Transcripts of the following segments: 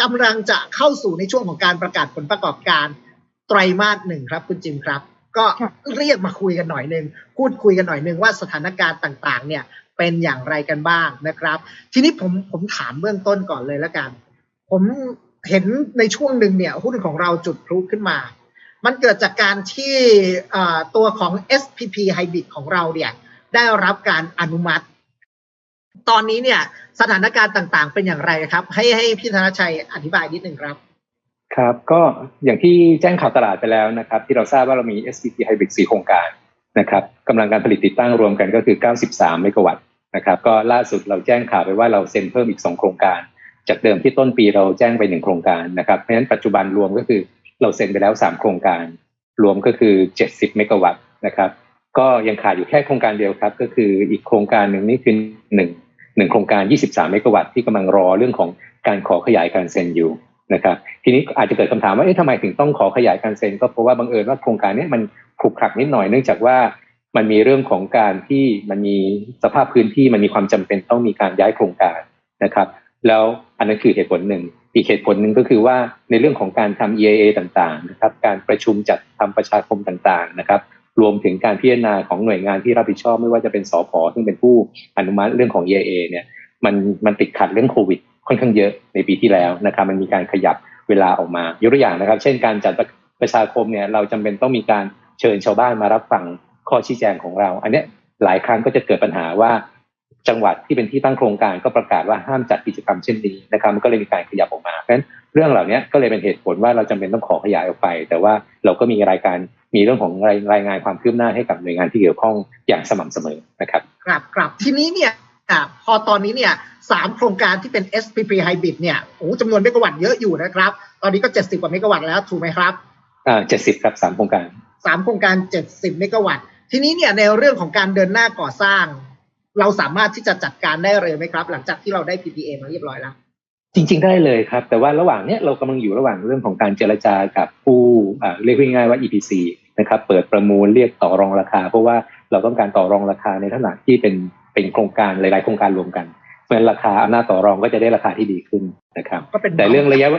กำลังจะเข้าสู่ในช่วงของการประกาศผลประกอบการไตรมาสหนึ่งครับ คุณจิมครับ ก็ค่ะเรียกมาคุยกันหน่อยหนึ่งพูดคุยกันหน่อยหนึ่งว่าสถานการณ์ต่างๆ เนี่ยเป็นอย่างไรกันบ้างนะครับ ทีนี้ผมผมถามเบื้องต้นก่อนเลยแล้วกัน ผมเห็นในช่วงหนึ่งเนี่ยหุ้นของเราจุดพลุขึ้นมา มันเกิดจากการที่อ่าตัวของ SPP Hybrid ของเราเนี่ยได้รับการอนุมัติ ตอนนี้เนี่ยสถานการณ์ต่างๆ เป็นอย่างไรครับ ให้ให้พี่ธนชัยอธิบายนิดหนึ่งครับ ครับ ก็อย่างที่แจ้งข่าวตลาดไปแล้วนะครับ ที่เราทราบว่าเรามี SPP Hybrid 4โครงการนะครับกำลังการผลิตติดตั้งรวมกันก็คือ 93 เมกะวัตต์นะครับ ก็ล่าสุดเราแจ้งข่าวไปว่าเราเซ็นเพิ่มอีก 2 โครงการ จากเดิมที่ต้นปีเราแจ้งไป 1 โครงการนะครับ เพราะฉะนั้นปัจจุบันรวมก็คือเราเซ็นไปแล้ว 3 โครงการ รวมก็คือ 70 เมกะวัตต์นะครับ ก็ยังขาดอยู่แค่โครงการเดียวครับ ก็คืออีกโครงการหนึ่งนี่คือหนึ่ง หนึ่งโครงการ 23 เมกะวัตต์ที่กำลังรอเรื่องของการขอขยายการเซ็นอยู่นะครับทีนี้อาจจะเกิดคำถามว่าเอ๊ะทำไมถึงต้องขอขยายการเซ็นก็เพราะว่าบังเอิญว่าโครงการนี้มันขรุกขลักนิดหน่อยเนื่องจากว่ามันมีเรื่องของการที่มันมีสภาพพื้นที่มันมีความจำเป็นต้องมีการย้ายโครงการนะครับ แล้วอันนั้นคือเหตุผลหนึ่งอีกเหตุผลหนึ่งก็คือว่าในเรื่องของการทำ EIA ต่างๆนะครับการประชุมจัดทำประชาคมต่างๆนะครับ รวมถึงการพิจารณาของหน่วยงานที่รับผิดชอบไม่ว่าจะเป็นสพซึ่งเป็นผู้อนุมัติเรื่องของ EIA เนี่ยมันมันติดขัดเรื่องโควิดค่อนข้างเยอะในปีที่แล้วนะครับมันมีการขยับเวลาออกมายกตัวอย่างนะครับ เช่นการจัดประชาคมเนี่ยเราจำเป็นต้องมีการเชิญชาวบ้านมารับฟังข้อชี้แจงของเรา อันเนี้ยหลายครั้งก็จะเกิดปัญหาว่า จังหวัดที่เป็นที่ตั้งโครงการก็ประกาศว่าห้ามจัดกิจกรรมเช่นนี้นะครับมันก็เลยมีการขยับออกมาเพราะฉะนั้นเรื่องเหล่านี้ก็เลยเป็นเหตุผลว่าเราจำเป็นต้องขอขยายออกไป แต่ว่าเราก็มีรายการมีเรื่องของรายรายงานความคืบหน้าให้กับหน่วยงานที่เกี่ยวข้องอย่างสม่ำเสมอนะครับครับครับทีนี้เนี่ยอะพอตอนนี้เนี่ยสามโครงการที่เป็น SPP Hybrid เนี่ยโอ้จำนวนเมกะวัตต์เยอะอยู่นะครับ ตอนนี้ก็70กว่าเมกะวัตต์แล้วถูกไหมครับอ่าเจ็ดสิบครับสามโครงการสามโครงการ70เมกะวัตต์ทีนี้เนี่ยในเรื่องของการเดินหน้าก่อสร้าง เราสามารถที่จะจัดการได้เลยไหมครับ หลังจากที่เราได้ PPA มาเรียบร้อยแล้วจริง ๆ ได้เลยครับ แต่ว่าระหว่างเนี้ยเรากำลังอยู่ระหว่างเรื่องของการเจรจากับผู้อ่าเรียกง่ายๆว่า EPC นะครับเปิดประมูลเรียกต่อรองราคา เพราะว่าเราต้องการต่อรองราคาในลักษณะที่เป็นเป็นโครงการหลาย ๆ โครงการรวมกันเพราะฉะนั้นราคาอำนาจต่อรองก็จะได้ราคาที่ดีขึ้นนะครับก็เป็นแต่เรื่องระยะเว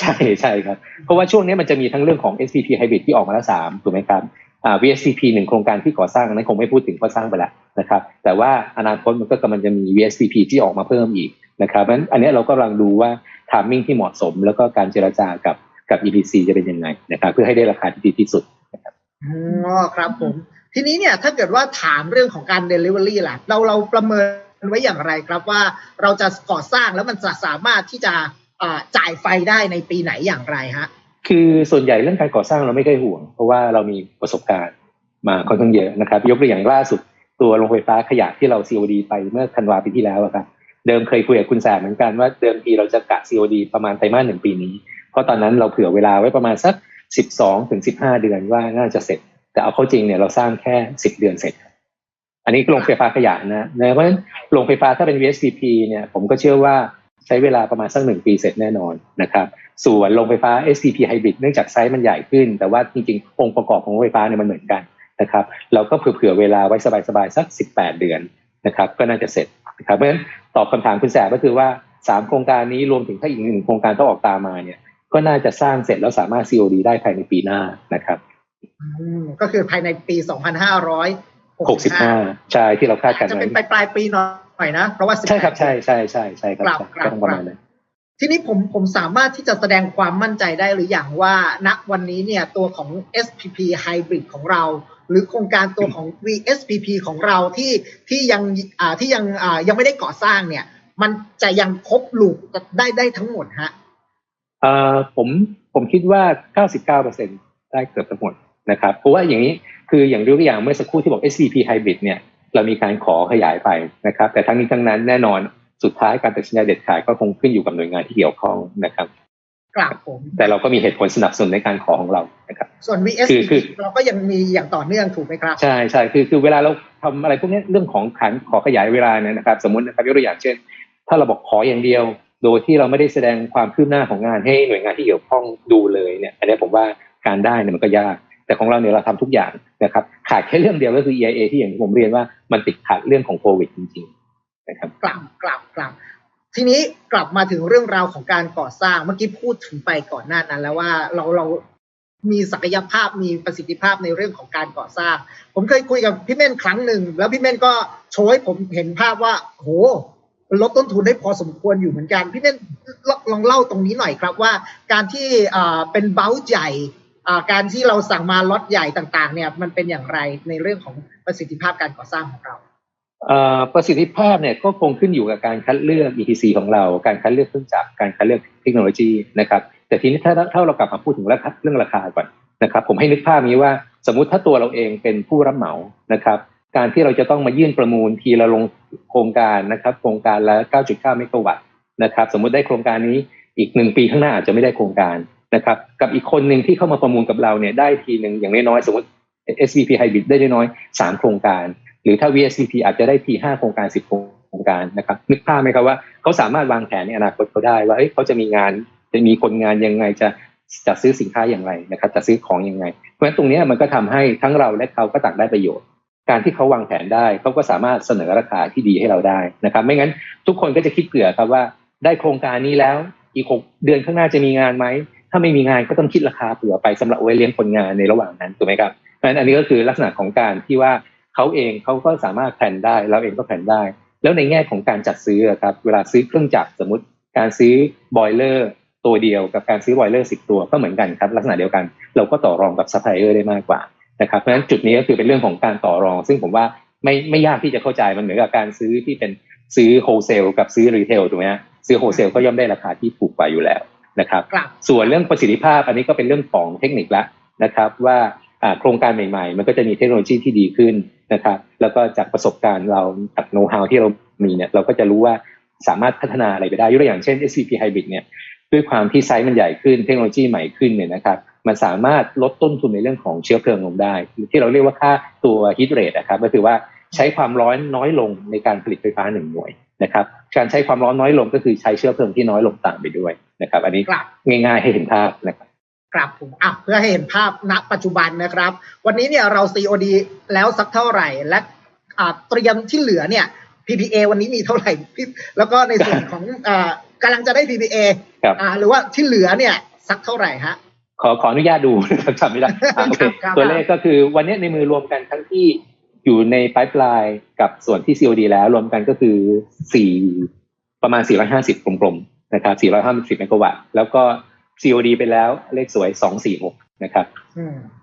ใช่ใช่ครับ เพราะว่าช่วงนี้มันจะมีทั้งเรื่องของ SPP Hybrid ที่ออกมาแล้วสามถูกไหมครับอ่า VSCP หนึ่งโครงการที่ก่อสร้างนั้นคงไม่พูดถึงเพราะสร้างไปแล้วนะครับ แต่ว่าอนาคตมันก็กำลังจะมี VSCP ที่ออกมาเพิ่มอีกนะครับเพราะฉะนั้นอันนี้เราก็กำลังดูว่าทามมิ่งที่เหมาะสม แล้วก็การเจรจากับกับ EPC จะเป็นยังไงนะครับเพื่อให้ได้ราคาที่ดีที่สุดอ๋อครับผม ทีนี้เนี่ยถ้าเกิดว่าถามเรื่องของการ Delivery ล่ะเราเราประเมินไว้อย่างไรครับว่าเราจะก่อสร้างแล้วมันจะสามารถที่จะจ่ายไฟได้ในปีไหนอย่างไรฮะ คือส่วนใหญ่เรื่องการก่อสร้างเราไม่เคยห่วง เพราะว่าเรามีประสบการณ์มาค่อนข้างเยอะนะครับ ยกตัวอย่างล่าสุดตัวโรงไฟฟ้าขยะที่เรา COD ไปเมื่อธันวาปีที่แล้วอะครับเดิมเคยคุยกับคุณแสบเหมือนกันว่าเดิมทีเราจะกะ COD ประมาณไตรมาสหนึ่งปีนี้ เพราะตอนนั้นเราเผื่อเวลาไว้ประมาณสัก 12ถึง15 เดือนว่าน่าจะเสร็จ แต่เอาเข้าจริงเนี่ยเราสร้างแค่ 10 เดือนเสร็จ อันนี้โรงไฟฟ้าขยะนะนะเพราะฉะนั้นโรงไฟฟ้าถ้าเป็น VSPP เนี่ยผมก็เชื่อว่า ใช้เวลาประมาณสักหนึ่งปีเสร็จแน่นอนนะครับส่วนโรงไฟฟ้า SPP Hybrid เนื่องจากไซส์มันใหญ่ขึ้น แต่ว่าจริงๆ องค์ประกอบของโรงไฟฟ้าเนี่ยมันเหมือนกันนะครับเราก็เผื่อๆเวลาไว้สบายๆสัก 18 เดือนนะครับก็น่าจะเสร็จนะครับเพราะฉะนั้นตอบคำถามคุณแสบก็คือว่าสามโครงการนี้รวมถึงถ้าอีกหนึ่งโครงการต้องออกตามมาเนี่ยก็น่าจะสร้างเสร็จแล้วสามารถ COD ได้ภายในปีหน้านะครับอืมก็คือภายในปี 2565 65ใช่ที่เราคาดการณ์จะไว้เป็นปลายปลายๆปีหน่อย นะ เพราะว่าใช่ครับใช่ใช่ใช่ใช่ครับครับใช่ครับก็ต้องประมาณนั้นทีนี้ผมผมสามารถที่จะแสดงความมั่นใจได้หรืออย่างว่าณวันนี้เนี่ยตัวของ SPP Hybrid ของเรา หรือโครงการตัวของ VSPP ของเราที่ที่ยังอ่าที่ยังอ่ายังไม่ได้ก่อสร้างเนี่ย มันจะยังครบลูกได้ได้ทั้งหมดฮะเอ่อผมผมคิดว่า 99%ได้เกือบทั้งหมดนะครับเพราะว่าอย่างนี้คืออย่างยกตัวอย่างเมื่อสักครู่ที่บอก SVP Hybrid เนี่ย เรามีการขอขยายไปนะครับ แต่ทั้งนี้ทั้งนั้นแน่นอนสุดท้ายการตัดสินใจเด็ดขาดก็คงขึ้นอยู่กับหน่วยงานที่เกี่ยวข้องนะครับกราบผมแต่เราก็มีเหตุผลสนับสนุนในการขอของเรานะครับ ส่วนคือคื VSPP อเราก็ยังมีอย่างต่อเนื่องถูกไหมครับ ใช่ใช่คือคือเวลาเราทำอะไรพวกนี้เรื่องของขันขอขยายเวลาเนี่ยนะครับ สมมตินะครับยกตัวอย่างเช่น ถ้าเราบอกขออย่างเดียว โดยที่เราไม่ได้แสดงความคืบหน้าของงานให้หน่วยงานที่เกี่ยวข้องดูเลยเนี่ย อันนี้ผมว่าการได้เนี่ยมันก็ยาก แต่ของเราเนี่ยเราทำทุกอย่างนะครับ ขาดแค่เรื่องเดียวก็คือ EIA ที่อย่างที่ผมเรียนว่ามันติดขัดเรื่องของโควิดจริงๆนะครับกลับกลับกลับทีนี้กลับมาถึงเรื่องราวของการก่อสร้างเมื่อกี้พูดถึงไปก่อนหน้านั้น แล้วว่าเราเรามีศักยภาพมีประสิทธิภาพในเรื่องของการก่อสร้าง ผมเคยคุยกับพี่เม่นครั้งหนึ่งแล้วพี่เม่นก็โชว์ให้ผมเห็นภาพว่าโหลดต้นทุนได้พอสมควรอยู่เหมือนกัน พี่เม่นลองเล่าตรงนี้หน่อยครับว่า การที่เป็นเบ้าใหญ่ การที่เราสั่งมาล็อตใหญ่ต่างๆ เนี่ยมันเป็นอย่างไรในเรื่องของประสิทธิภาพการก่อสร้างของเราประสิทธิภาพเนี่ยก็คงขึ้นอยู่กับการคัดเลือก ETC ของเรา การคัดเลือกเครื่องจักรการคัดเลือกเทคโนโลยีนะครับ แต่ทีนี้ถ้าถ้าเรากลับมาพูดถึงเรื่องราคาก่อนนะครับ ผมให้นึกภาพนี้ว่าสมมุติถ้าตัวเราเองเป็นผู้รับเหมานะครับ การที่เราจะต้องมายื่นประมูลทีละลงโครงการนะครับ โครงการละ 9.9 เมกะวัตต์นะครับ สมมุติได้โครงการนี้อีกหนึ่งปีข้างหน้าอาจจะไม่ได้โครงการ นะครับ กับอีกคนหนึ่งที่เข้ามาประมูลกับเราเนี่ยได้ทีหนึ่งอย่างน้อยๆสมมติ SVP Hybrid ได้น้อยๆสามโครงการ หรือถ้า VSVP อาจจะได้ทีห้าโครงการสิบโครงการนะครับนึกภาพไหมครับว่าเขาสามารถวางแผนในอนาคตเขาได้ว่าเขาจะมีงานจะมีคนงานยังไงจะจะซื้อสินค้าอย่างไรนะครับจะซื้อของยังไง เพราะฉะนั้นตรงนี้มันก็ทำให้ทั้งเราและเขาก็ต่างได้ประโยชน์ การที่เขาวางแผนได้เขาก็สามารถเสนอราคาที่ดีให้เราได้นะครับ ไม่งั้นทุกคนก็จะคิดเผื่อครับว่าได้โครงการนี้แล้วอีกหกเดือนข้างหน้าจะมีงานไหม ถ้าไม่มีงานก็ต้องคิดราคาเผื่อไปสำหรับไว้เลี้ยงคนงานในระหว่างนั้นถูกไหมครับเพราะฉะนั้นอันนี้ก็คือลักษณะของการที่ว่าเขาเองเขาก็สามารถแผนได้ เราเองก็แผนได้ แล้วในแง่ของการจัดซื้อครับเวลาซื้อเครื่องจักรสมมติ การซื้อบอยเลอร์ตัวเดียวกับการซื้อบอยเลอร์สิบตัวก็เหมือนกันครับ ลักษณะเดียวกัน เราก็ต่อรองกับซัพพลายเออร์ได้มากกว่านะครับเพราะฉะนั้นจุดนี้ก็คือเป็นเรื่องของการต่อรอง ซึ่งผมว่าไม่ไม่ยากที่จะเข้าใจมันเหมือนกับการซื้อที่เป็นซื้อโฮเซลกับซื้อรีเทลถูกไหมฮะซื้อโฮเซลก็ย่อมได้ราคาที่ถูกกว่าอยู่แล้ว นะครับ ส่วนเรื่องประสิทธิภาพอันนี้ก็เป็นเรื่องของเทคนิคละนะครับ ว่าโครงการใหม่ ๆ มันก็จะมีเทคโนโลยีที่ดีขึ้นนะครับ แล้วก็จากประสบการณ์เราจากโน้ตฮาวที่เรามีเนี่ยเราก็จะรู้ว่าสามารถพัฒนาอะไรไปได้ยกตัวอย่างเช่น SCP Hybrid เนี่ยด้วยความที่ไซส์มันใหญ่ขึ้นเทคโนโลยีใหม่ขึ้นเนี่ยนะครับมันสามารถลดต้นทุนในเรื่องของเชื้อเพลิงลงได้ ที่เราเรียกว่าค่าตัวฮิตเรทนะครับก็คือว่าใช้ความร้อนน้อยลงในการผลิตไฟฟ้าหนึ่งหน่วย นะครับการใช้ความร้อนน้อยลงก็คือใช้เชื้อเพลิงที่น้อยลงตามไปด้วยนะครับ อันนี้ง่ายๆให้เห็นภาพนะครับครับผมอะเพื่อให้เห็นภาพณปัจจุบันนะครับ วันนี้เนี่ยเรา COD แล้วสักเท่าไหร่ และเตรียมที่เหลือเนี่ย PPA วันนี้มีเท่าไหร่ แล้วก็ในส่วนของอกำลังจะได้ PPA หรือว่าที่เหลือเนี่ยสักเท่าไหร่ฮะขอขออนุญาตดูจำไม่ได้โอเคตัวเลขก็คือวันนี้ในมือรวมกันทั้งที่ อยู่ในไพ p e l i n e กับส่วนที่ COD แล้วรวมกันก็คือสี่ประมาณ 450 กลมๆนะครับ450 เมกะวัตต์แล้วก็ COD ไปแล้วเลขสวย 246 นะครับ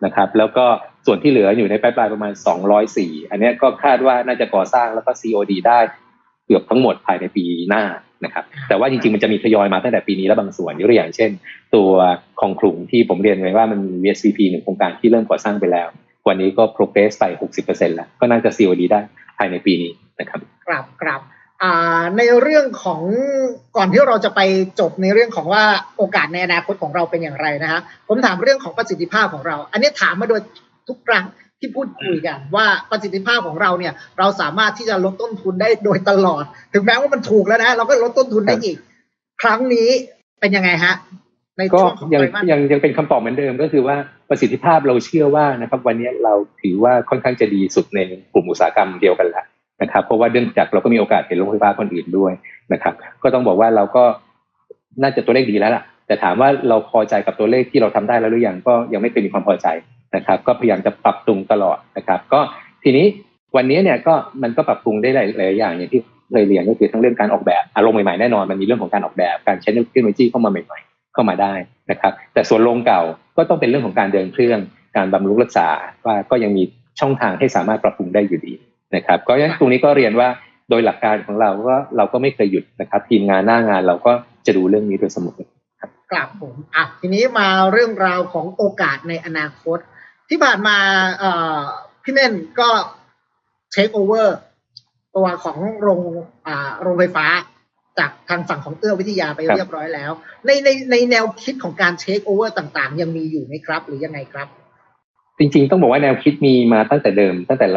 นะครับ แล้วก็ส่วนที่เหลืออยู่ในปลายปลายประมาณ 204 อันนี้ก็คาดว่าน่าจะก่อสร้างแล้วก็ COD ได้เกือบทั้งหมดภายในปีหน้านะครับ แต่ว่าจริงๆ มันจะมีทยอยมาตั้งแต่ปีนี้แล้วบางส่วนยกตัวอย่างเช่น ตัวคองคลุงที่ผมเรียนไว้ว่ามันมี VSVP หนึ่งโครงการที่เริ่มก่อสร้างไปแล้ว วันนี้ก็ progress ไป 60%แล้ว ก็น่าจะ COD ได้ภายในปีนี้นะครับครับครับในเรื่องของก่อนที่เราจะไปจบในเรื่องของว่าโอกาสในอนาคตของเราเป็นอย่างไรนะฮะผมถามเรื่องของประสิทธิภาพของเรา อันนี้ถามมาโดยทุกครั้งที่พูดคุยกัน ว่าประสิทธิภาพของเราเนี่ย เราสามารถที่จะลดต้นทุนได้โดยตลอด ถึงแม้ว่ามันถูกแล้วนะ เราก็ลดต้นทุนได้อีก ครั้งนี้เป็นยังไงฮะ ในช่วงของยังยังยังเป็นคำตอบเหมือนเดิมก็คือว่าประสิทธิภาพเราเชื่อว่านะครับ วันนี้เราถือว่าค่อนข้างจะดีสุดในกลุ่มอุตสาหกรรมเดียวกันแหละนะครับเพราะว่าเนื่องจากเราก็มีโอกาสเห็นโรงไฟฟ้าคนอื่นด้วยนะครับ ก็ต้องบอกว่าเราก็น่าจะตัวเลขดีแล้วล่ะ แต่ถามว่าเราพอใจกับตัวเลขที่เราทำได้แล้วหรือยังก็ยังไม่เป็นความพอใจนะครับ ก็พยายามจะปรับปรุงตลอดนะครับ ก็ทีนี้วันนี้เนี่ยก็มันก็ปรับปรุงได้หลายๆอย่างอย่างที่เคยเรียนก็คือทั้งเรื่องการออกแบบอารมณ์ใหม่ๆแน่นอนมันมีเรื่องของการออกแบบการใช้เทคโนโลยีเข้ามาใหม่ๆ เข้ามาได้นะครับ แต่ส่วนโรงเก่าก็ต้องเป็นเรื่องของการเดินเครื่องการบำรุงรักษาว่าก็ยังมีช่องทางให้สามารถปรับปรุงได้อยู่ดีนะครับ ก็ยังตรงนี้ก็เรียนว่าโดยหลักการของเราว่าเราก็ไม่เคยหยุดนะครับ ทีมงานหน้างานเราก็จะดูเรื่องนี้โดยเสมอกลับผมอะทีนี้มาเรื่องราวของโอกาสในอนาคต ที่ผ่านมาเอ่อพี่เม่นก็เทคโอเวอร์ตัวของโรงอ่าโรงไฟฟ้า จากทางฝั่งของเอื้อวิทยาไปเรียบร้อยแล้ว ในในในแนวคิดของการเทคโอเวอร์ต่างๆ ยังมีอยู่ไหมครับ หรือยังไงครับ จริงๆ ต้องบอกว่าแนวคิดมีมาตั้งแต่เดิม ตั้งแต่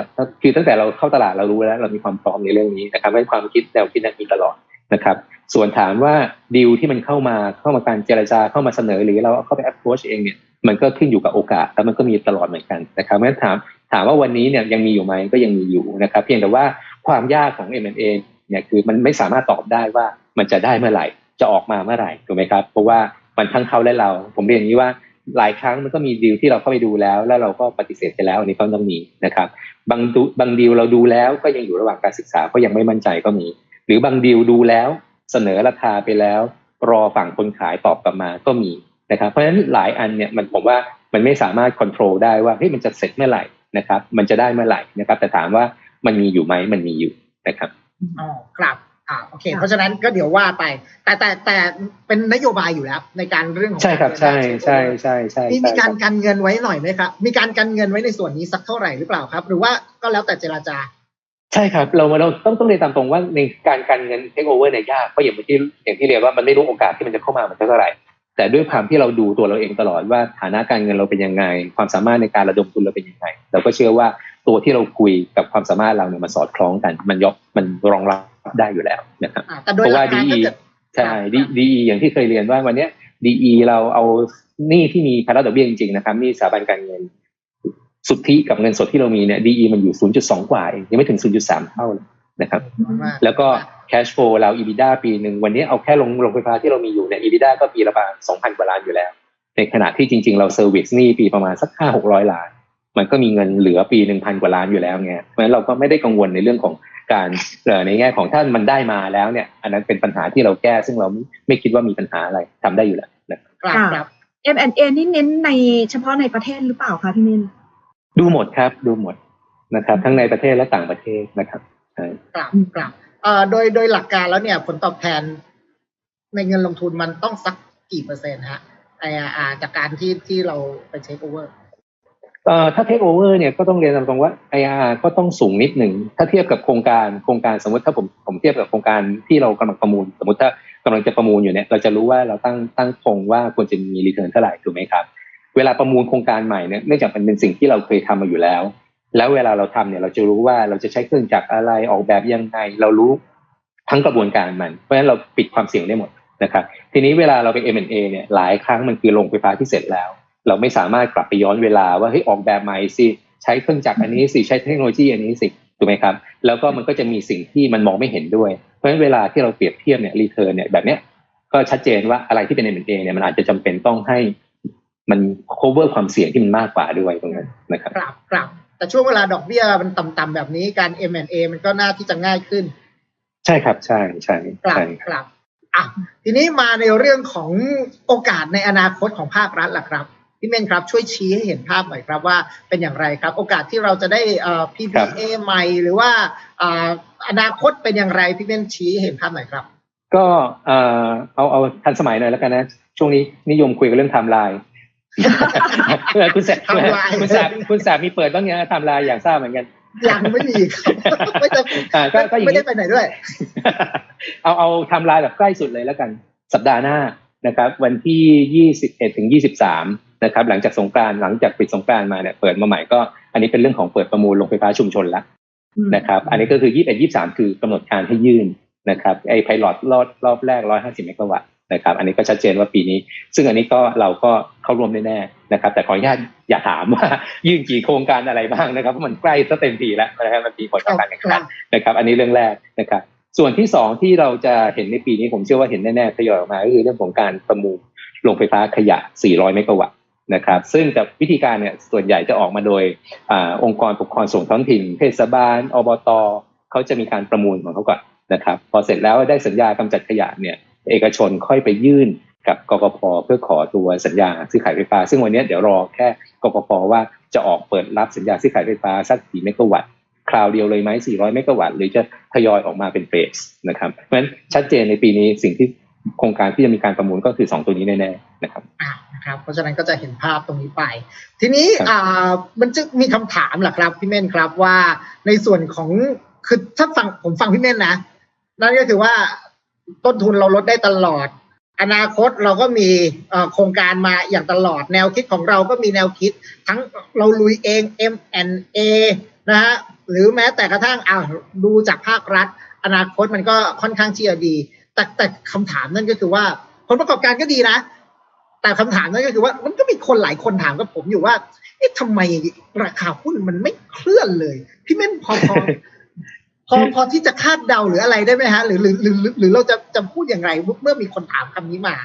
คือตั้งแต่เราเข้าตลาดเรารู้แล้วเรามีความพร้อมในเรื่องนี้นะครับให้ความคิดแนวคิดนั้นมีตลอดนะครับ ส่วนถามว่าดีลที่มันเข้ามาเข้ามาการเจรจาเข้ามาเสนอหรือเราเข้าไป approach เองเนี่ยมันก็ขึ้นอยู่กับโอกาสแล้วมันก็มีตลอดเหมือนกันนะครับไม่ถามถามว่าวันนี้เนี่ยยังมีอยู่ไหมก็ยังมีอยู่นะครับ เพียงแต่ว่าความยากของ M&A เนี่ยคือมันไม่สามารถตอบได้ว่ามันจะได้เมื่อไหร่ จะออกมาเมื่อไหร่ถูกไหมครับ เพราะว่ามันทั้งเขาและเรา ผมเรียนอย่างนี้ว่าหลายครั้งมันก็มีดีลที่เราเข้าไปดูแล้ว แล้วเราก็ปฏิเสธไปแล้วอันนี้ก็ต้องมีนะครับบางดูบางดีลเราดูแล้วก็ยังอยู่ระหว่างการศึกษาก็ยังไม่มั่นใจก็มี หรือบางดีลดูแล้วเสนอราคาไปแล้ว รอฝั่งคนขายตอบกลับมาก็มีนะครับ เพราะฉะนั้นหลายอันเนี่ยมันผมว่ามันไม่สามารถควบคุมได้ว่าเฮ้ยมันจะเสร็จเมื่อไหร่นะครับ มันจะได้เมื่อไหร่นะครับ แต่ถามว่ามันมีอยู่ไหมมันมีอยู่นะครับ อ๋อครับอ่าโอเค เพราะฉะนั้นก็เดี๋ยวว่าไป แต่แต่แต่เป็นนโยบายอยู่แล้ว ในการเรื่องของใช่ครับใช่ใช่ใช่ใช่มีมีการกันเงินไว้หน่อยไหมครับ มีการกันเงินไว้ในส่วนนี้สักเท่าไหร่หรือเปล่าครับ หรือว่าก็แล้วแต่เจราจา ใช่ครับเราเราต้องต้องเรียนตามตรงว่าในการกันเงินเทคโอเวอร์เนี่ยยากเพราะอย่างที่อย่างที่เรียนว่ามันไม่รู้โอกาสที่มันจะเข้ามามันเท่าไหร่ แต่ด้วยความที่เราดูตัวเราเองตลอดว่าฐานะการเงินเราเป็นยังไง ความสามารถในการระดมทุนเราเป็นยังไงเราก็เชื่อว่า ตัวที่เราคุยกับความสามารถเราเนี่ยมันสอดคล้องกัน มันยกมันรองรับได้อยู่แล้วนะครับเพราะว่าดีใช่ดีดีอย่างที่เคยเรียนว่าวันนี้ดีเราเอาหนี้ที่มีภาระดอกเบี้ยจริงๆนะครับหนี้สถาบันการเงินสุทธิกับเงินสดที่เรามีเนี่ยดีมันอยู่ 0.2 กว่ายังไม่ถึง 0.3 เท่านะครับ แล้วก็ cash flow เรา EBITDA ปีหนึ่งวันนี้เอาแค่ลงลงไฟฟ้าที่เรามีอยู่เนี่ย EBITDA ก็ปีละประมาณ2,000 กว่าล้านอยู่แล้ว ในขณะที่จริง ๆ เราเซอร์วิสนี่ปีประมาณสักห้าหกร้อยล้าน มันก็มีเงินเหลือปีหนึ่งพันกว่าล้านอยู่แล้วไงเพราะฉะนั้นเราก็ไม่ได้กังวลในเรื่องของการในแง่ของถ้ามันได้มาแล้วเนี่ย อันนั้นเป็นปัญหาที่เราแก้ ซึ่งเราไม่คิดว่ามีปัญหาอะไรทำได้อยู่แล้วนะครับ M&A นี่เน้นในเฉพาะในประเทศหรือเปล่าคะพี่มินดูหมดครับ ดูหมดนะครับ ทั้งในประเทศและต่างประเทศนะครับครับครับเอ่อโดยโดยหลักการแล้วเนี่ยผลตอบแทน ในเงินลงทุนมันต้องสักกี่เปอร์เซ็นต์ฮะไออาจากการที่ที่เราไปเช็คโอเวอร์เอ่อ ถ้าเทคโอเวอร์เนี่ยก็ต้องเรียนตรงว่า IRR ก็ต้องสูงนิดหนึ่ง ถ้าเทียบกับโครงการโครงการสมมติถ้าผมผมเทียบกับโครงการที่เรากำลังประมูล สมมติถ้ากำลังจะประมูลอยู่เนี่ยเราจะรู้ว่าเราตั้งตั้งคงว่าควรจะมีรีเทิร์นเท่าไหร่ถูกไหมครับ เวลาประมูลโครงการใหม่เนี่ยเนื่องจากมันเป็นสิ่งที่เราเคยทำมาอยู่แล้ว แล้วเวลาเราทำเนี่ยเราจะรู้ว่าเราจะใช้เครื่องจักรอะไรออกแบบยังไงเรารู้ทั้งกระบวนการมัน เพราะฉะนั้นเราปิดความเสี่ยงได้หมดนะครับทีนี้เวลาเราไป M&A เนี่ยหลายครั้งมันคือโรงไฟฟ้าที่เสร็จแล้ว เราไม่สามารถกลับไปย้อนเวลาว่าเฮ้ยออกแบบใหม่สิใช้เครื่องจักรอันนี้สิใช้เทคโนโลยีอันนี้สิถูกไหมครับ แล้วก็มันก็จะมีสิ่งที่มันมองไม่เห็นด้วย เพราะฉะนั้นเวลาที่เราเปรียบเทียบเนี่ยรีเทิร์นเนี่ยแบบเนี้ยก็ชัดเจนว่าอะไรที่เป็น M&A เนี่ยมันอาจจะจำเป็นต้องให้มัน cover ความเสี่ยงที่มันมากกว่าด้วยตรงนั้นนะครับครับครับแต่ช่วงเวลาดอกเบี้ยมันต่ำๆแบบนี้การ M&A มันก็น่าที่จะง่ายขึ้น ใช่ครับใช่ใช่ครับครับอะทีนี้มาในเรื่องของโอกาสในอนาคตของภาครัฐล่ะครับ พี่เมนครับช่วยชี้ให้เห็นภาพหน่อยครับว่าเป็นอย่างไรครับ โอกาสที่เราจะได้เอ่อ PPA ใหม่หรือว่าอ่าอนาคตเป็นอย่างไรพี่เมนชี้ให้เห็นภาพหน่อยครับ ก็เอ่อเอาเอาทันสมัยหน่อยแล้วกันนะ ช่วงนี้นิยมคุยกันเรื่องไทม์ไลน์คุณแสบคุณแสบคุณแสบมีเปิดบ้างเนี้ยไทม์ไลน์อยากทราบเหมือนกันยังไม่มีครับไม่ได้ไม่ได้ไปไหนด้วย เอาเอาทำลายแบบใกล้สุดเลยแล้วกัน สัปดาห์หน้านะครับ วันที่ยี่สิบเอ็ดถึงยี่สิบสาม นะครับหลังจากสงการหลังจากปิดสงการมาเนี่ยเปิดมาใหม่ก็ อันนี้เป็นเรื่องของเปิดประมูลโรงไฟฟ้าชุมชนละนะครับ อันนี้ก็คือยี่สิบเอ็ดยี่สามคือกำหนดการให้ยื่นนะครับไอ้ไพลอตรอบรอบแรกร้อยห้าสิบเมกะวัตต์นะครับ อันนี้ก็ชัดเจนว่าปีนี้ ซึ่งอันนี้ก็เราก็เข้าร่วมแน่ๆนะครับ แต่ขออนุญาตอย่าถามว่ายื่นกี่โครงการอะไรบ้างนะครับเพราะมันใกล้จะเต็มทีแล้วนะครับมันมีผลต่อการแข่งขันนะครับ อันนี้เรื่องแรกนะครับ ส่วนที่สองที่เราจะเห็นในปีนี้ผมเชื่อว่าเห็นแน่ๆทยอยออกมาก็คือเรื่องของการประมูลโรงไฟฟ้าขยะ 400 เมกะวัตต์ นะครับซึ่งแต่วิธีการเนี่ยส่วนใหญ่จะออกมาโดยอองค์กรปกครองส่วนท้องถิ่นเทศบาลอบตเขาจะมีการประมูลของเขาก่อนนะครับพอเสร็จแล้วได้สัญญากำจัดขยะเนี่ยเอกชนค่อยไปยื่นกับกกพเพื่อขอตัวสัญญาซื้อขายไฟฟ้า ซึ่งวันนี้เดี๋ยวรอแค่กกพว่าจะออกเปิดรับสัญญาซื้อขายไฟฟ้าสักกี่เมกะวัตต์คราวเดียวเลยไหม400 เมกะวัตต์หรือจะทยอยออกมาเป็นเฟสนะครับเพราะฉะนั้นชัดเจนในปีนี้สิ่งที่ โครงการที่จะมีการประมูลก็คือ2ตัวนี้แน่ๆนะครับอ่านะครับเพราะฉะนั้นก็จะเห็นภาพตรงนี้ไป ทีนี้อ่ามันจะมีคำถามแหละครับพี่เม่นครับว่าในส่วนของคือถ้าฟังผมฟังพี่เม่นนะ นั่นก็คือว่าต้นทุนเราลดได้ตลอด อนาคตเราก็มีโครงการมาอย่างตลอดแนวคิดของเราก็มีแนวคิด ทั้งเราลุยเอง M&A นะฮะหรือแม้แต่กระทั่งอ้าวดูจากภาครัฐ อนาคตมันก็ค่อนข้างเชียดี แต่แต่คำถามนั่นก็คือว่า ผลประกอบการก็ดีนะ แต่คำถามนั่นก็คือว่า มันก็มีคนหลายคนถามกับผมอยู่ว่าเอ๊ะทำไมราคาหุ้นมันไม่เคลื่อนเลย พี่เม่นพอพอพอพอที่จะคาดเดาหรืออะไรได้ไหมฮะ หรือหรือหรือหรือเราจะจะพูดอย่างไรเมื่อมีคนถามคำนี้มา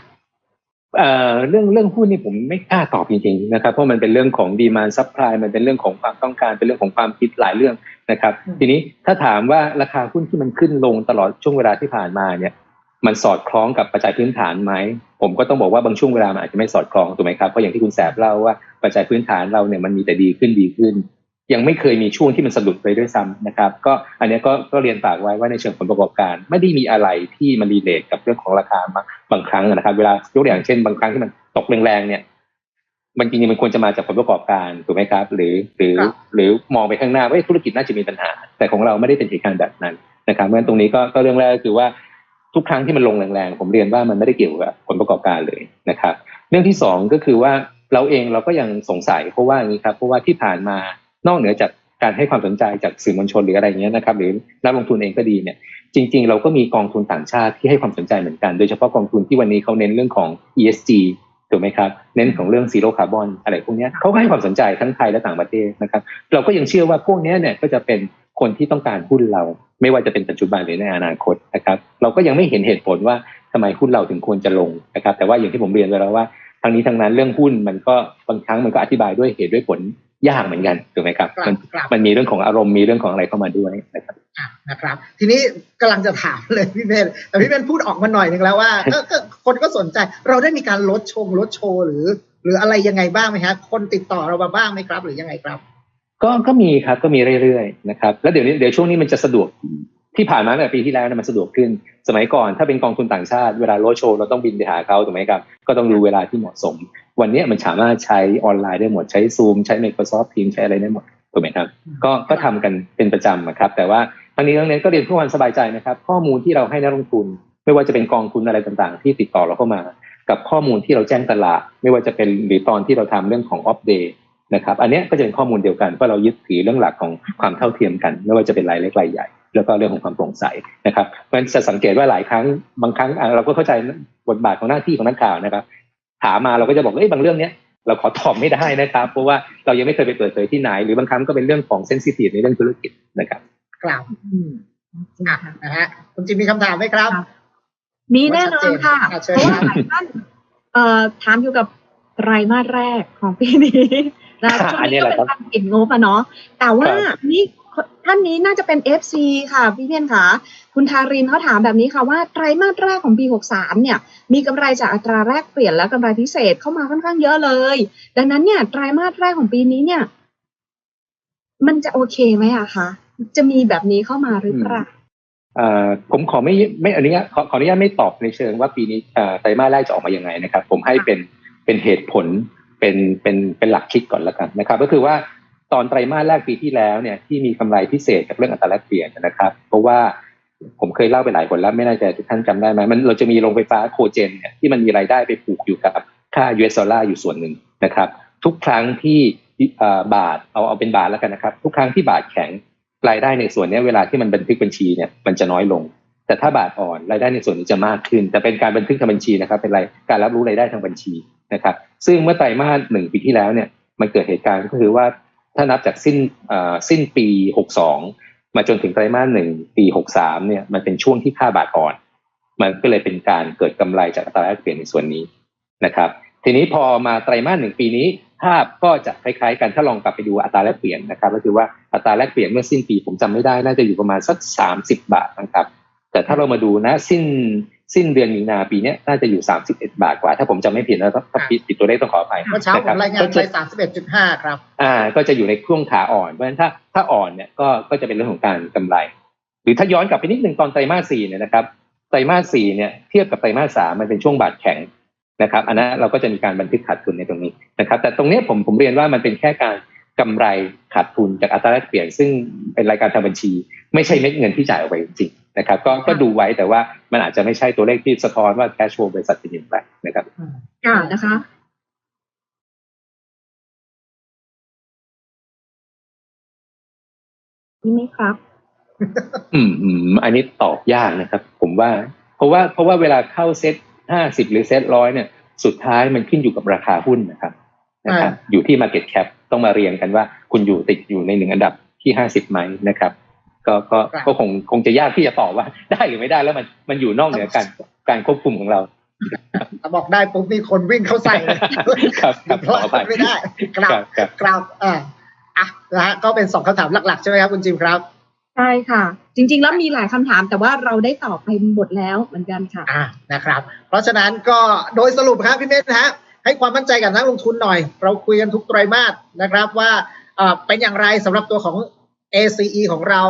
เอ่อเรื่องเรื่องหุ้นนี่ผมไม่กล้าตอบจริงๆนะครับเพราะมันเป็นเรื่องของดีมานซัพพลายมันเป็นเรื่องของความต้องการเป็นเรื่องของความคิดหลายเรื่องนะครับอืมทีนี้ถ้าถามว่าราคาหุ้นที่มันขึ้นลงตลอดช่วงเวลาที่ผ่านมาเนี่ย มันสอดคล้องกับปัจจัยพื้นฐานไหมผมก็ต้องบอกว่าบางช่วงเวลามันอาจจะไม่สอดคล้องถูกไหมครับเพราะอย่างที่คุณแสบเล่าว่าปัจจัยพื้นฐานเราเนี่ยมันมีแต่ดีขึ้นดีขึ้น ยังไม่เคยมีช่วงที่มันสะดุดไปด้วยซ้ำนะครับ ก็อันเนี้ยก็ก็เรียนฝากไว้ว่าในเชิงผลประกอบการ ไม่ได้มีอะไรที่มันรีเลทกับเรื่องของราคาบางบางครั้งนะครับ เวลายกตัวอย่างเช่น บางครั้งที่มันตกแรงๆเนี่ยมันจริงๆมันควรจะมาจากผลประกอบการถูกไหมครับ หรือหรือครับหรือมองไปข้างหน้าว่าเอ๊ะธุรกิจน่าจะมีปัญหา แต่ของเราไม่ได้เป็นเหตุการณ์แบบนั้นนะครับเพราะฉะนั้นตรงนี้ก็ก็เรื่องแรกก็คือว่า ทุกครั้งที่มันลงแรงๆ ผมเรียนว่ามันไม่ได้เกี่ยวกับผลประกอบการเลยนะครับ เรื่องที่สองก็คือว่าเราเองเราก็ยังสงสัยเพราะว่าอย่างนี้ครับเพราะว่าที่ผ่านมานอกเหนือจากการให้ความสนใจจากสื่อมวลชนหรืออะไรเงี้ยนะครับ หรือนักลงทุนเองก็ดีเนี่ย จริง ๆ เราก็มีกองทุนต่างชาติที่ให้ความสนใจเหมือนกัน โดยเฉพาะกองทุนที่วันนี้เขาเน้นเรื่องของ ESG ถูกไหมครับ เน้นของเรื่องซีโร่คาร์บอนอะไรพวกนี้เขาก็ให้ความสนใจทั้งไทยและต่างประเทศนะครับ เราก็ยังเชื่อว่าพวกนี้เนี่ยก็จะเป็นคนที่ต้องการหุ้นเรา ไม่ว่าจะเป็นปัจจุบันหรือในอนาคตนะครับ เราก็ยังไม่เห็นเหตุผลว่าทำไมหุ้นเราถึงควรจะลงนะครับ แต่ว่าอย่างที่ผมเรียนไปแล้วว่าทางนี้ทางนั้นเรื่องหุ้นมันก็บางครั้งมันก็อธิบายด้วยเหตุด้วยผลยากเหมือนกันถูกไหมครับครับมันครับมันมีเรื่องของอารมณ์มีเรื่องของอะไรเข้ามาด้วยนะครับอะนะครับ ทีนี้กำลังจะถามเลยพี่เบนแต่พี่เบนพูดออกมาหน่อยหนึ่งแล้วว่าก็ก็คนก็สนใจเราได้มีการลดชงลดโชว์หรือ หรืออะไรยังไงบ้างไหมฮะคนติดต่อเรามาบ้างไหมครับ หรือยังไงครับ ก็ก็มีครับก็มีเรื่อยๆนะครับแล้วเดี๋ยวนี้เดี๋ยวช่วงนี้มันจะสะดวกที่ผ่านมาตั้งแต่ปีที่แล้วนี่ยมันสะดวกขึ้น สมัยก่อนถ้าเป็นกองทุนต่างชาติเวลาโรดโชว์เราต้องบินไปหาเขาถูกไหมครับ ก็ต้องดูเวลาที่เหมาะสม วันนี้มันสามารถใช้ออนไลน์ได้หมดใช้ Zoom ใช้ Microsoft Teams ใช้อะไรได้หมดถูกไหมครับ ก็ก็ทำกันเป็นประจำอะครับ แต่ว่าทั้งนี้ทั้งนั้นก็เรียนเพื่อความสบายใจนะครับ ข้อมูลที่เราให้นักลงทุน ไม่ว่าจะเป็นกองทุนอะไรต่างๆ ที่ติดต่อเราเข้ามา กับข้อมูลที่เราแจ้งตลาด ไม่ว่าจะเป็นหรือตอนที่เราทำเรื่องของ off day นะครับ อันเนี้ยก็จะเป็นข้อมูลเดียวกันเพราะเรายึดถือเรื่องหลักของความเท่าเทียมกัน ไม่ว่าจะเป็นรายเล็กรายใหญ่ แล้วก็เรื่องของความโปร่งใสนะครับเพราะฉะนั้นจะสังเกตว่าหลายครั้งบางครั้งอะเราก็เข้าใจบทบาทของหน้าที่ของนักข่าวนะครับ ถามมาเราก็จะบอกเอ้ยบางเรื่องเนี้ยเราขอตอบไม่ได้นะครับ เพราะว่าเรายังไม่เคยไปเปิดเผยที่ไหน หรือบางครั้งก็เป็นเรื่องของเซนซิทีฟในเรื่องธุรกิจนะครับกล่าวอืมจริงอะค่ะนะฮะคุณจิมมีคำถามไหมครับครับ มีแน่นอนค่ะอะเชิญเพราะว่าครับหลายท่านเอ่อถามอยู่กับไตรมาสแรกของปีนี้ นะช่วงอันนี้นี้แหก็ละเป็นครับการปิดงบอะเนาะแต่ว่าครับนี่ท่านนี้น่าจะเป็น FC ค่ะพี่เพียนค่ะ คุณทารินเขาถามแบบนี้ค่ะว่าไตรมาสแรกของปี 63 เนี่ย มีกำไรจากอัตราแรกเปลี่ยนและกำไรพิเศษเข้ามาค่อนข้างเยอะเลย ดังนั้นเนี่ยไตรมาสแรกของปีนี้เนี่ย มันจะโอเคไหมอะคะจะมีแบบนี้เข้ามาหรือเปล่าเอ่อผมขอไม่ไม่อนุญาตขอขออนุญาตไม่ตอบในเชิงว่าปีนี้เอ่อไตรมาสแรกจะออกมายังไงนะครับ ผมให้เป็นเป็นเหตุผล เป็นเป็นเป็นหลักคิดก่อนแล้วกันนะครับ ก็คือว่าตอนไตรมาสแรกปีที่แล้วเนี่ยที่มีกำไรพิเศษกับเรื่องอัตราแลกเปลี่ยนนะครับ เพราะว่าผมเคยเล่าไปหลายคนแล้วไม่แน่ใจทุกท่านจำได้ไหมมันเราจะมีโรงไฟฟ้าโคเจนเนี่ยที่มันมีรายได้ไปผูกอยู่กับค่า US ดอลลาร์อยู่ส่วนหนึ่งนะครับ ทุกครั้งที่เอ่อบาทเอาเอาเป็นบาทแล้วกันนะครับ ทุกครั้งที่บาทแข็งรายได้ในส่วนนี้เวลาที่มันบันทึกบัญชีเนี่ยมันจะน้อยลง แต่ถ้าบาทอ่อนรายได้ในส่วนนี้จะมากขึ้น แต่เป็นการบันทึกทางบัญชีนะครับ เป็นรายการรับรู้รายได้ทางบัญชีนะครับ ซึ่งเมื่อไตรมาสหนึ่งปีที่แล้วเนี่ยมันเกิดเหตุการณ์ก็คือว่าถ้านับจากสิ้นอ่อสิ้นปี 62 มาจนถึงไตรมาสหนึ่งปี 63 เนี่ยมันเป็นช่วงที่ค่าบาทอ่อน มันก็เลยเป็นการเกิดกำไรจากอัตราแลกเปลี่ยนในส่วนนี้นะครับ ทีนี้พอมาไตรมาสหนึ่งปีนี้ภาพก็จะคล้ายๆกันถ้าลองกลับไปดูอัตราแลกเปลี่ยนนะครับ ก็คือว่าอัตราแลกเปลี่ยนเมื่อสิ้นปีผมจำไม่ได้น่าจะอยู่ประมาณสักสามสิบบาทนะครับ แต่ถ้าเรามาดูนะสิ้น สิ้นเดือนมีนาปีเนี้ยน่าจะอยู่สามสิบเอ็ดบาทกว่า ถ้าผมจำไม่ผิดนะถ้าถ้าผิดผิดตัวเลขต้องขออภัยเมื่อเช้าผมรายงานไปสามสิบเอ็ดจุดห้าครับ อ่า ก็จะอยู่ในช่วงขาอ่อนเพราะฉะนั้นถ้าถ้าอ่อนเนี่ยก็ก็จะเป็นเรื่องของการกำไร หรือถ้าย้อนกลับไปนิดหนึ่งตอนไตรมาสสี่เนี่ยนะครับไตรมาสสี่เนี่ยเทียบกับไตรมาสสามมันเป็นช่วงบาทแข็งนะครับอันนั้นเราก็จะมีการบันทึกขาดทุนในตรงนี้นะครับ แต่ตรงเนี้ยผมผมเรียนว่ามันเป็นแค่การกำไรขาดทุนจากอัตราแลกเปลี่ยน ซึ่งเป็นรายการทางบัญชี ไม่ใช่เม็ดเงินที่จ่ายออกไปจริงๆ นะครับก็ก็ดูไว้แต่ว่ามันอาจจะไม่ใช่ตัวเลขที่สะท้อนว่า cash flow บริษัทเป็นอย่างไรนะครับค่ะนะคะนี่ไหมครับ อืมอืมอันนี้ตอบยากนะครับ ผมว่า เพราะว่าเพราะว่าเวลาเข้าเซ็ตห้าสิบหรือเซ็ตร้อยเนี่ย สุดท้ายมันขึ้นอยู่กับราคาหุ้นนะครับนะครับอยู่ที่ Market Cap ต้องมาเรียงกันว่า คุณอยู่ติดอยู่ในหนึ่งอันดับที่ห้าสิบไหมนะครับ ก็ก็ครับก็คงคงจะยากที่จะตอบว่า ได้หรือไม่ได้แล้วมันมันอยู่นอกเหนือการการควบคุมของเราแต่บอกได้ปุ๊บมีคนวิ่งเข้าใส่เลยครับครับเพขอราะอภัยไม่ได้คครัรับบครับครับอ่าอะนะฮะก็เป็นสองคำถามหลักๆใช่ไหมครับคุณจิมครับใช่ค่ะ จริง ๆ แล้วมีหลายคำถามแต่ว่าเราได้ตอบไปหมดแล้วเหมือนกันค่ะอ่านะครับ เพราะฉะนั้นก็โดยสรุปครับพี่เมธนะฮะให้ความมั่นใจกับนักลงทุนหน่อย เราคุยกันทุกไตรมาสนะครับว่าเอ่อเป็นอย่างไรสำหรับตัวของ ACE ของเรา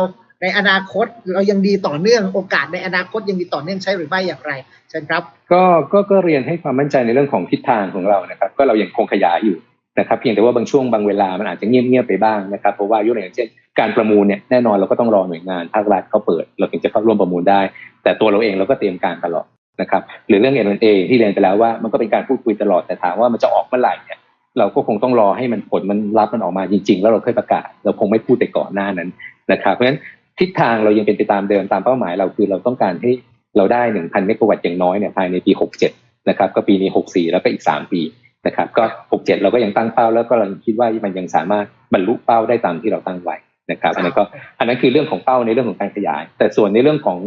ในอนาคตเรายังดีต่อเนื่องโอกาสในอนาคตยังดีต่อเนื่องใช่หรือไม่อย่างไรเชิญครับก็ก็ก็เรียนให้ความมั่นใจในเรื่องของทิศทางของเรานะครับ ก็เรายังคงขยายอยู่นะครับเพียงแต่ว่าบางช่วงบางเวลามันอาจจะเงียบๆไปบ้างนะครับเพราะว่ายกตัวอย่างเช่นการประมูลเนี่ยแน่นอนเราก็ต้องรอหน่วยงานภาครัฐเขาเปิด เราถึงจะเข้าร่วมประมูลได้ แต่ตัวเราเองเราก็เตรียมการตลอดนะครับหรือเรื่อง M&A ที่เรียนไปแล้วว่ามันก็เป็นการพูดคุยตลอดแต่ถามว่ามันจะออกเมื่อไหร่เนี่ยเราก็คงต้องรอให้มันผลมันรับมันออกมาจริง ๆ แล้วเราค่อยประกาศ เราคงไม่พูดแต่ก่อนหน้านั้นนะครับเพราะฉะนั้น ทิศทางเรายังเป็นไปตามเดิมตามเป้าหมายเราคือเราต้องการให้เราได้1,000เมกะวัตต์อย่างน้อยเนี่ยภายในปี67นะครับก็ปีนี้64แล้วก็อีก3ปีนะครับก็67เจ็ดเราก็ยังตั้งเป้าแล้วก็เราคิดว่ามันยังสามารถบรรลุเป้าได้ตามที่เราตั้งไว้นะครับอันนั้นก็อันนั้นคือเรื่องของเป้าในเรื่องของการขยาย แต่ส่วนในเรื่องของ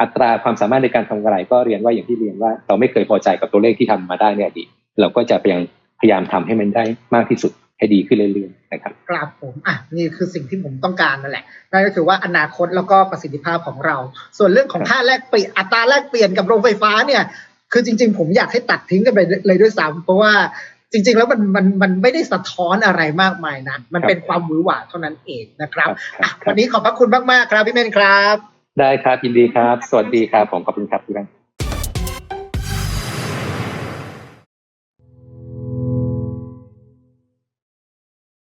อัตราความสามารถในการทำกำไรก็เรียนว่าอย่างที่เรียนว่า เราไม่เคยพอใจกับตัวเลขที่ทำมาได้ในอดีเราก็จะยายามพยายามทำให้มันได้มากที่สุด ให้ดีขึ้นเรื่อยๆนะครับครับผมอะนี่คือสิ่งที่ผมต้องการนั่นแหละนั่นก็คือว่าอนาคตแล้วก็ประสิทธิภาพของเรา ส่วนเรื่องของค่าแลกเปลี่ยนอัตราแลกเปลี่ยนกับโรงไฟฟ้าเนี่ย คือจริง ๆ ผมอยากให้ตัดทิ้งกันไปเลยด้วยซ้ำเพราะว่าจริง ๆ แล้วมันมันมันไม่ได้สะท้อนอะไรมากมายนะมันเป็นความหวือหวาเท่านั้นเองนะครับอะวันนี้ขอบพระคุณมากๆครับพี่เมนครับ ได้ครับยินดีครับ สวัสดีครับผมขอบคุณครับทุกท่าน